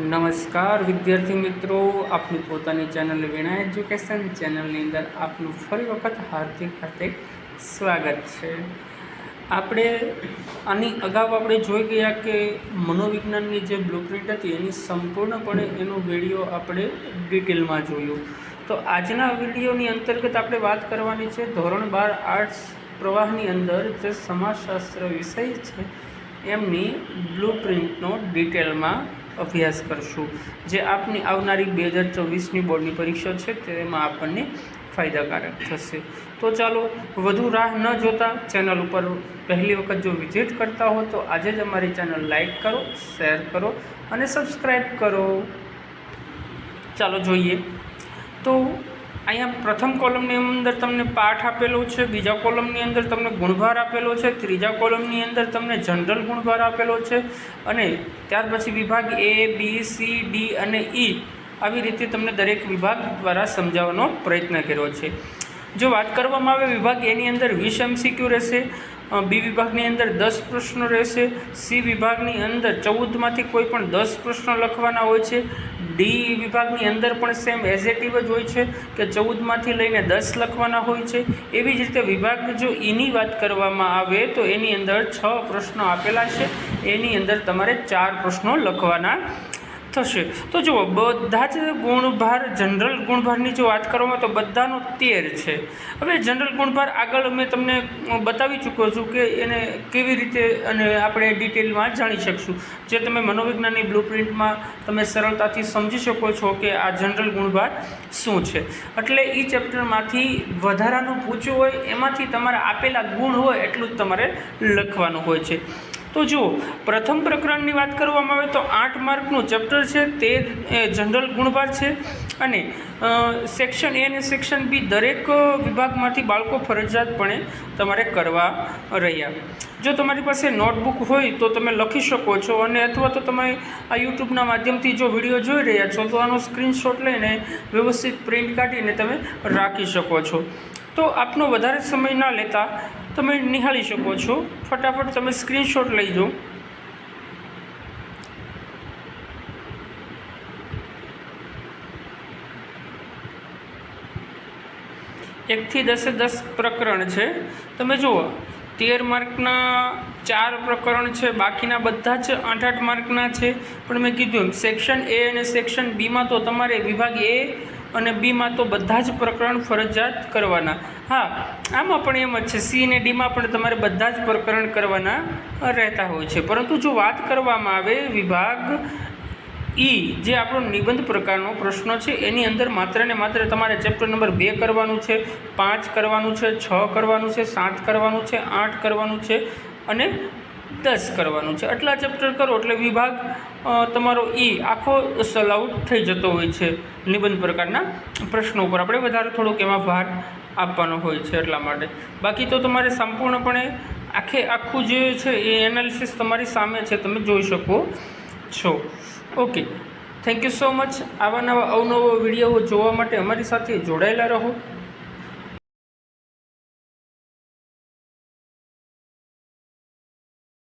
નમસ્કાર, વિદ્યાર્થી મિત્રો. આપની પોતાની ચેનલ વીણા એજ્યુકેશન ચેનલની અંદર આપનું ફરી વખત હાર્દિક હાર્દિક સ્વાગત છે. આપણે આની અગાઉ આપણે જોઈ ગયા કે મનોવિજ્ઞાનની જે બ્લુપ્રિન્ટ હતી, એની સંપૂર્ણપણે એનો વીડિયો આપણે ડિટેલમાં જોયું. તો આજના વિડીયોની અંતર્ગત આપણે વાત કરવાની છે ધોરણ બાર આર્ટ્સ પ્રવાહની અંદર જે સમાજશાસ્ત્ર વિષય છે, એમની બ્લુપ્રિન્ટનો ડિટેલમાં અભ્યાસ કરશું. જે આપની આવનારી બે હજાર ચોવીસની બોર્ડની પરીક્ષા છે, તેમાં આપણને ફાયદાકારક થશે. તો ચાલો, વધુ રાહ ન જોતા ચેનલ ઉપર પહેલી વખત જો વિઝિટ કરતા હો, તો આજે જ અમારી ચેનલ લાઈક કરો, શેર કરો અને સબસ્ક્રાઈબ કરો. ચાલો જોઈએ. તો અહીંયા પ્રથમ કોલમની અંદર તમને પાઠ આપેલો છે, બીજા કોલમની અંદર તમને ગુણભાર આપેલો છે, ત્રીજા કોલમની અંદર તમને જનરલ ગુણભાર આપેલો છે અને ત્યાર પછી વિભાગ એ બી સી ડી અને ઈ આવી રીતે તમને દરેક વિભાગ દ્વારા સમજાવવાનો પ્રયત્ન કર્યો છે. જો વાત કરવામાં આવે, વિભાગ એની અંદર વીસ એમસીક્યુ રહેશે બી વિભાગની અંદર દસ પ્રશ્નો રહેશે, સી વિભાગની અંદર ચૌદમાંથી કોઈ પણ દસ પ્રશ્નો લખવાના હોય છે, ડી વિભાગની અંદર પણ સેમ એઝેટિવ જ હોય છે, કે ચૌદમાંથી લઈને દસ લખવાના હોય છે. એવી જ રીતે વિભાગ જો એની વાત કરવામાં આવે, તો એની અંદર છ પ્રશ્નો આપેલા છે. એની અંદર તમારે ચાર પ્રશ્નો લખવાના થશે. તો જુઓ, બધા જ ગુણભાર, જનરલ ગુણભારની જો વાત કરવામાં તો બધાનો તેર છે. હવે જનરલ ગુણભાર આગળ મેં તમને બતાવી ચૂક્યો છું કે એને કેવી રીતે અને આપણે ડિટેલમાં જાણી શકશું. જે તમે મનોવિજ્ઞાનની બ્લુપ્રિન્ટમાં તમે સરળતાથી સમજી શકો છો કે આ જનરલ ગુણભાર શું છે. એટલે એ ચેપ્ટરમાંથી વધારાનું પૂછ્યું હોય, એમાંથી તમારે આપેલા ગુણ હોય એટલું જ તમારે લખવાનું હોય છે. તો જુઓ, પ્રથમ પ્રકરણની વાત કરવામાં આવે તો આઠ માર્કનું ચેપ્ટર છે, તે જનરલ ગુણભાર છે અને સેક્શન એ અને સેક્શન બી દરેક વિભાગમાંથી બાળકો ફરજિયાતપણે તમારે કરવા રહ્યા. જો તમારી પાસે નોટબુક હોય તો તમે લખી શકો છો અને અથવા તો તમે આ યુટ્યુબના માધ્યમથી જો વીડિયો જોઈ રહ્યા છો, તો આનો સ્ક્રીનશોટ લઈને વ્યવસ્થિત પ્રિન્ટ કાઢીને તમે રાખી શકો છો. તો આપનો વધારે સમય ના લેતા તમે નિહાળી શકો છો. ફટાફટ તમે સ્ક્રીનશોટ લઈ જાઓ એકથી દસે દસ પ્રકરણ છે. તમે જુઓ, તેર માર્કના ચાર પ્રકરણ છે, બાકીના બધા જ આઠ આઠ માર્કના છે. પણ મેં કીધું સેક્શન એ અને સેક્શન બીમાં તો તમારે વિભાગ એ અને બીમાં તો બધા જ પ્રકરણ ફરજિયાત કરવાના. હા, આમાં પણ એમ જ છે. સી અને ડીમાં પણ તમારે બધા જ પ્રકરણ કરવાના રહેતા હોય છે. પરંતુ જો વાત કરવામાં આવે વિભાગ ઈ, જે આપણો નિબંધ પ્રકારનો પ્રશ્ન છે, એની અંદર માત્ર ને માત્ર તમારે ચેપ્ટર નંબર બે કરવાનું છે, પાંચ કરવાનું છે, છ કરવાનું છે, સાત કરવાનું છે, આઠ કરવાનું છે અને દસ કરવાનું છે. આટલા ચેપ્ટર કરો એટલે વિભાગ તમારો ઈ આખો સલ થઈ જતો હોય છે નિબંધ પ્રકારના પ્રશ્નો ઉપર. આપણે વધારે થોડુંક એમાં ભાર આપવાનો હોય છે એટલા માટે. બાકી તો તમારે સંપૂર્ણપણે આખે આખું જે છે એ એનાલિસિસ તમારી સામે છે, તમે જોઈ શકો છો. Okay thank you so much આવા નવા અવનવો વીડિયો જોવા માટે અમારી સાથે જોડાયેલા રહો.